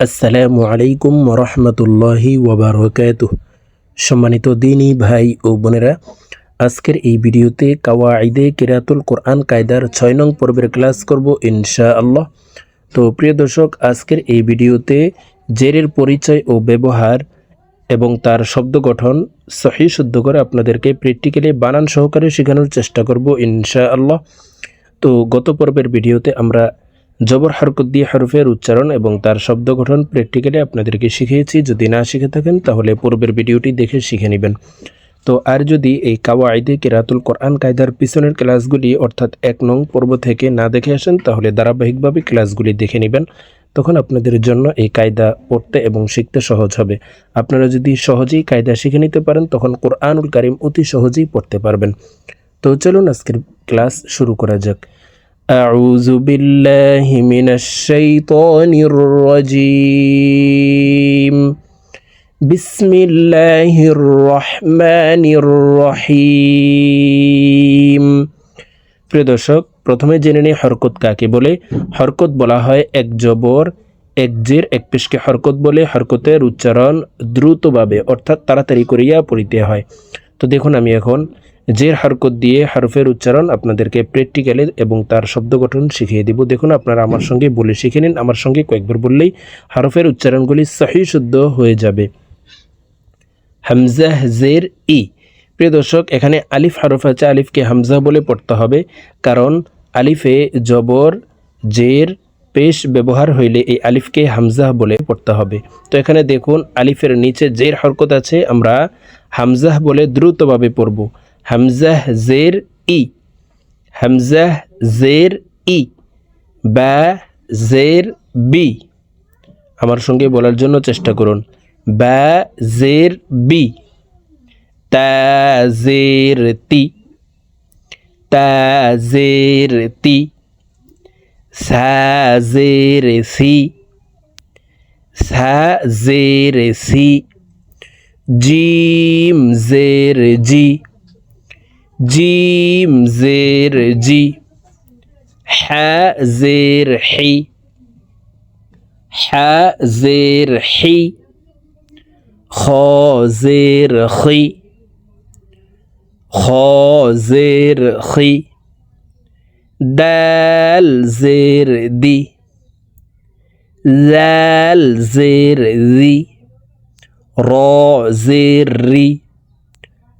আসসালামু আলাইকুম রহমতুল্লাহি ওবরকাত সম্মানিত দিনী ভাই ও বোনেরা, আজকের এই ভিডিওতে কাওয়াইদে কেরাতুল কোরআন কায়দার ছয় নং পর্বের ক্লাস করব ইনশা আল্লাহ তো প্রিয় দর্শক, আজকের এই ভিডিওতে জেরের পরিচয় ও ব্যবহার এবং তার শব্দ গঠন সহি শুদ্ধ করে আপনাদেরকে প্র্যাকটিক্যালি বানান সহকারে শেখানোর চেষ্টা করব ইনশা আল্লাহ তো গত পর্বের ভিডিওতে আমরা জবর হরকত দিয়ে হরফের উচ্চারণ এবং তার শব্দ গঠন প্র্যাকটিক্যালি আপনাদেরকে শিখিয়েছি। যদি না শিখে থাকেন, তাহলে পূর্বের ভিডিওটি দেখে শিখে নেবেন। তো আর যদি এই কাওয়া কাওয়াইদে কেরাতুল কোরআন কায়দার পিছনের ক্লাসগুলি অর্থাৎ এক নং পর্ব থেকে না দেখে আসেন, তাহলে ধারাবাহিকভাবে ক্লাসগুলি দেখে নেবেন। তখন আপনাদের জন্য এই কায়দা পড়তে এবং শিখতে সহজ হবে। আপনারা যদি সহজেই কায়দা শিখে নিতে পারেন, তখন কোরআনুল কারিম অতি সহজেই পড়তে পারবেন। তো চলুন আজকের ক্লাস শুরু করা যাক। أعوذ بالله من الشيطان الرجيم بسم الله الرحمن الرحيم প্রিয় দর্শক প্রথমে জেনে নিই হরকত কাকে বলে হরকত বলা হয় এক জবর এক জের এক পেশকে হরকত বলে হরকতের উচ্চারণ দ্রুতভাবে অর্থাৎ তাড়াতাড়ি করিয়া পড়িতে হয় তো দেখুন আমি এখন জের হরকত দিয়ে হরফের উচ্চারণ আপনাদেরকে প্র্যাকটিক্যালে এবং তার শব্দ গঠন শিখিয়ে দিব। দেখুন, আপনারা আমার সঙ্গে বলে শিখে নিন। আমার সঙ্গে কয়েকবার বললেই হরফের উচ্চারণগুলি সহি শুদ্ধ হয়ে যাবে। হামজাহ জের ই। প্রিয় দর্শক, এখানে আলিফ হরফ আছে, আলিফকে হামজা বলে পড়তে হবে। কারণ আলিফে জবর, জের, পেশ ব্যবহার হইলে এই আলিফকে হামজা বলে পড়তে হবে। তো এখানে দেখুন, আলিফের নিচে জের হরকত আছে, আমরা হামজাহ বলে দ্রুতভাবে পড়ব। হামজাহ জের ই হামজাহ জের ই বা জের বি আমার সঙ্গে বলার জন্য চেষ্টা করুন। বা জের বি তা তি তা তি সা সি সা সি জিম জের জি জিম জের জি হা জের হি হা জের হি, খ জের খি খ জের খি দাল জের দি, জাল জের জি র জের রি।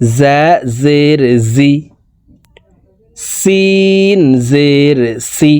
জা জের জি সিন জের সি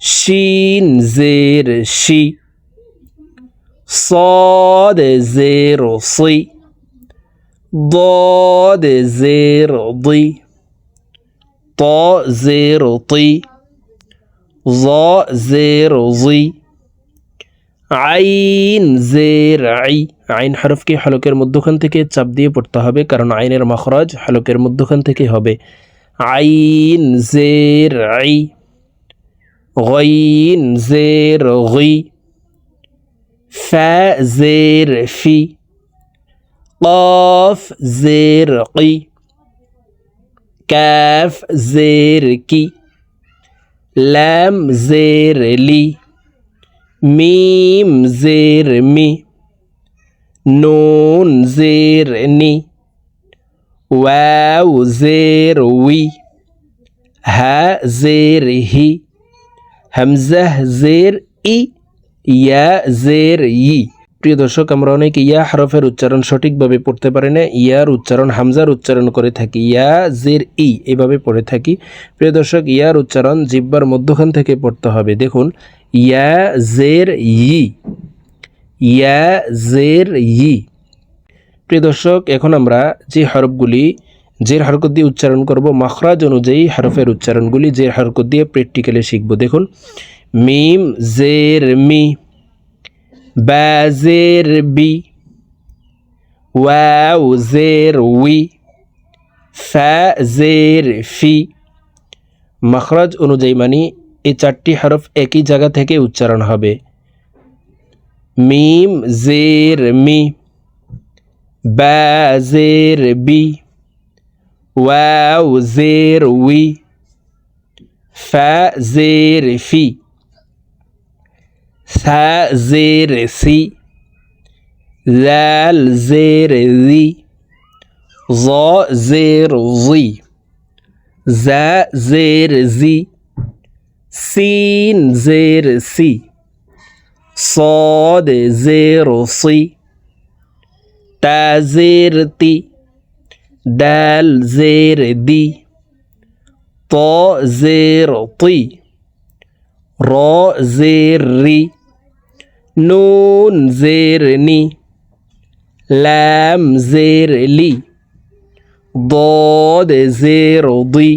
শিন জের শি صاد زير صي ضاد زير ضي طا زير طي ظا زير ظي আইন জে আই আইন হরফকে হলকের মধ্যখান থেকে চাপ দিয়ে পড়তে হবে, কারণ আইনের মখরাজ হলকের মধ্যখান থেকে হবে। আইন জের আই গইন জের গই ফ্যা জের ফি কফ জের কি ক্যাফ জের কি ল্যাম জের লি মিম জের মি, নুন জের নি, ওয়াও জের উই হা জের হি হামজাহ জের ই, ইয়া জের ই। প্রিয় দর্শক, আমরা অনেক ইয়া হরফের উচ্চারণ সঠিকভাবে পড়তে পারি না, ইয়ার উচ্চারণ, হামজার উচ্চারণ করে থাকি, ইয়া জের ই, এভাবে পড়ে থাকি। প্রিয় দর্শক, ইয়ার উচ্চারণ জিব্বার মধ্যখান থেকে পড়তে হবে। দেখুন ইয়া জের ই ইয়া জের ই প্রিয় দর্শক, এখন আমরা যে হরফগুলি জের হরকত দিয়ে উচ্চারণ করব, মখরাজ অনুযায়ী হরফের উচ্চারণগুলি জের হরকত দিয়ে প্র্যাকটিক্যালে শিখব। দেখুন, মিম, জের, মি, বা, জের, বি, ওয়াও, জের, উই, ফা, জের, ফি। মখরাজ অনুযায়ী মানে এই চারটি হরফ একই জায়গা থেকে উচ্চারণ হবে। মিম, জের, মি, বা, জের, বি, ওয়াও, জের, উই, ফা, জের, ফি, সা, জের, সি, লাল, জের রি জ, জের, জি, জা, জের, জি সিন জের সি صاد زير صي تا زير تي دال زير دي طا زير طي را زير ري নুন জের নি লাম জের লি ضاد زير ضي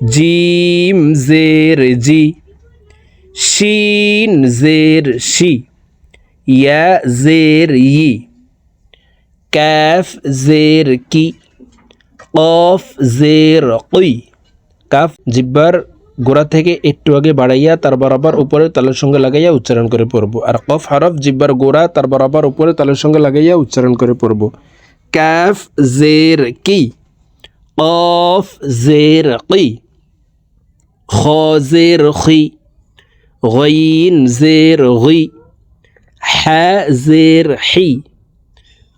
জিম জের জি, শিন জের শি, ইয়া জের ই, কাফ জের কি, কফ জের কই। কাফ জিব্বার গোড়া থেকে একটু আগে বাড়াইয়া তার বরাবর উপরে তালের সঙ্গে লাগাইয়া উচ্চারণ করে পড়ব। আর কফ হরফ জিব্বার গোড়া তার বরাবর উপরে তালের সঙ্গে লাগাইয়া উচ্চারণ করে পড়ব। কাফ জের কি, কফ জের কি খ জের খি গইন জের গই হ্যা জের হি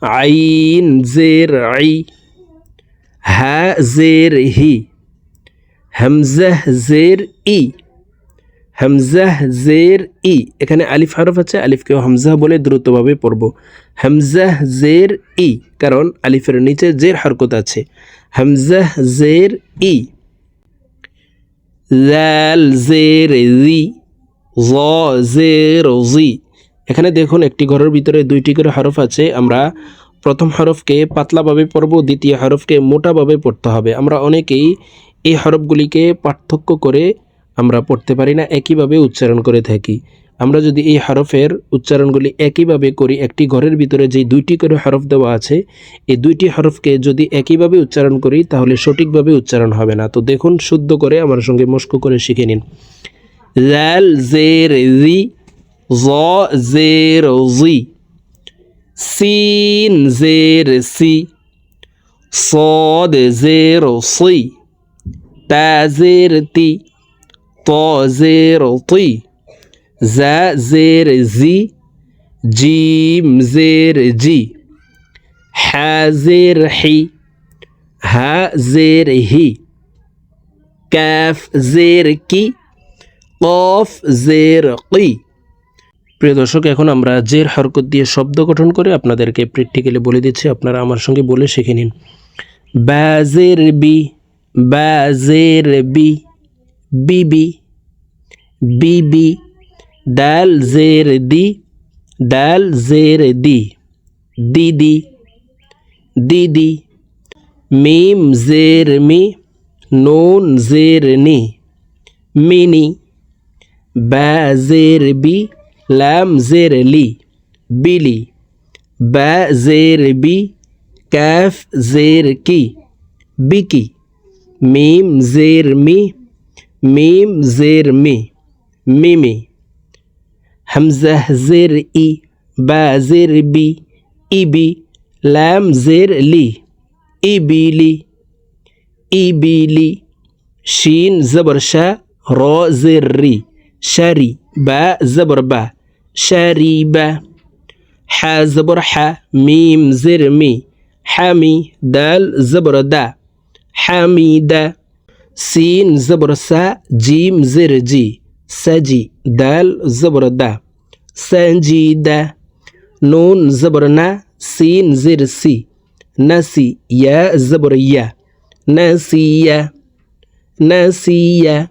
আইন জের আই হ্যা জের হি হামজাহ জের ই হামজাহ জের ই এখানে আলিফ হরফ আছে, আলিফকেও হামজা বলে দ্রুতভাবে পড়ব। হামজাহ জের ই কারণ আলিফের নিচে জের হরকত আছে। হামজাহ জের ই লাল জের, জি, জ, জের, জি। এখানে দেখুন, একটি ঘরের ভিতরে দুইটি করে হরফ আছে। আমরা প্রথম হরফকে পাতলাভাবে পড়ব, দ্বিতীয় হরফকে মোটাভাবে পড়তে হবে। আমরা অনেকেই এই হরফগুলিকে পার্থক্য করে আমরা পড়তে পারি না, একইভাবে উচ্চারণ করে থাকি। আমরা যদি এই হরফের উচ্চারণগুলি একইভাবে করি একটি ঘরের ভিতরে যে দুইটি করে হরফ দেওয়া আছে এই দুইটি হরফকে যদি একইভাবে উচ্চারণ করি তাহলে সঠিকভাবে উচ্চারণ হবে না তো দেখুন শুদ্ধ করে আমার সঙ্গে মস্ক করে শিখে নিন লাল জের জি জ জের জি সিন জের সি صاد زير صي تا زير تي طا زير طي জ্যা জের জি জিম জের জি হ্যাজের হি হ্যাজের হি ক্যাফ জের কি কফ জের কি প্রিয় দর্শক, এখন আমরা জের হরকত দিয়ে শব্দ গঠন করে আপনাদেরকে প্র্যাকটিক্যালি বলে দিচ্ছি। আপনারা আমার সঙ্গে বলে শিখে নিন। ব্যাজের বি ব্যাজের বি বিবি বিবি দাল জের দি দাল জের দি দিদি দিদি মিম জের মি নুন জের নি মিনি বা জের বি লাম জের লি বিলি বা জের বি কাফ জের কি বিকি মিম জের মি মিম জের মি মিমি হামজাহ জের ই বা জের বি ইবি লাম জের লি ইবিলি ইবিলি শিন জবর শাহ র জের রি শারি বা জবর বা শারি বা হা জবর হা মিম জের মি হামি দাল জবর দা হামিদা সিন জবর সা জিম জের জি سجی دال زبر دا سنجیده نون زبر نه. سین زیر سی. نسی یا زبر یا نسیه نسیه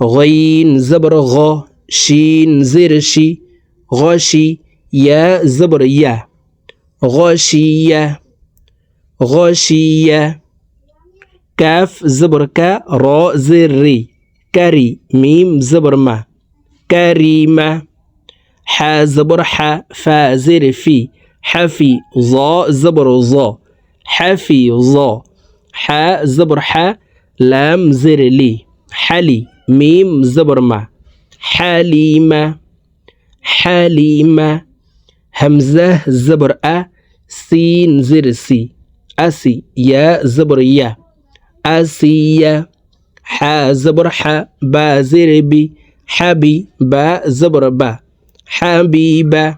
غین زبر غا. شین زیر شی. غاشی یا زبر یا غاشیه غاشیه کف زبر که را زیر ری كاري ميم زبر ما. كريمة حا زبر حا فا زر في. حفي ظا زبر ظا. حفي ظا. حا زبر حا لام زر لي. حلي ميم زبر ما. حليمة حليمة همزة زبر أ سين زر سي. أسي يا زبر يا. أسي يا. حا زبر حا با زر ب حبي با زبر با. حبيبة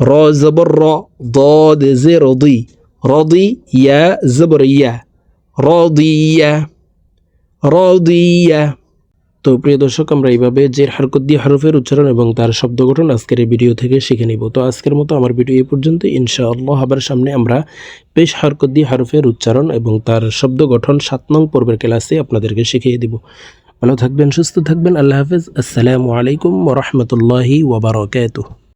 را زبر را ضاد زر ضي. رضي يا زبر يا. راضية يا. তো প্রিয় দর্শক, আমরা এইভাবে যে হারকত দিয়ে হরফের উচ্চারণ এবং তার শব্দ গঠন আজকের এই ভিডিও থেকে শিখে নিব। তো আজকের মতো আমার ভিডিও এ পর্যন্ত। ইনশাআল্লাহ আবার সামনে আমরা পেশ হারকত দিয়ে হারফের উচ্চারণ এবং তার শব্দ গঠন সাত নং পর্বের ক্লাসে আপনাদেরকে শিখিয়ে দিব। ভালো থাকবেন, সুস্থ থাকবেন, আল্লাহ হাফেজ। আসসালামু আলাইকুম ওরহমতুল্লাহি ওবরাকাতুহ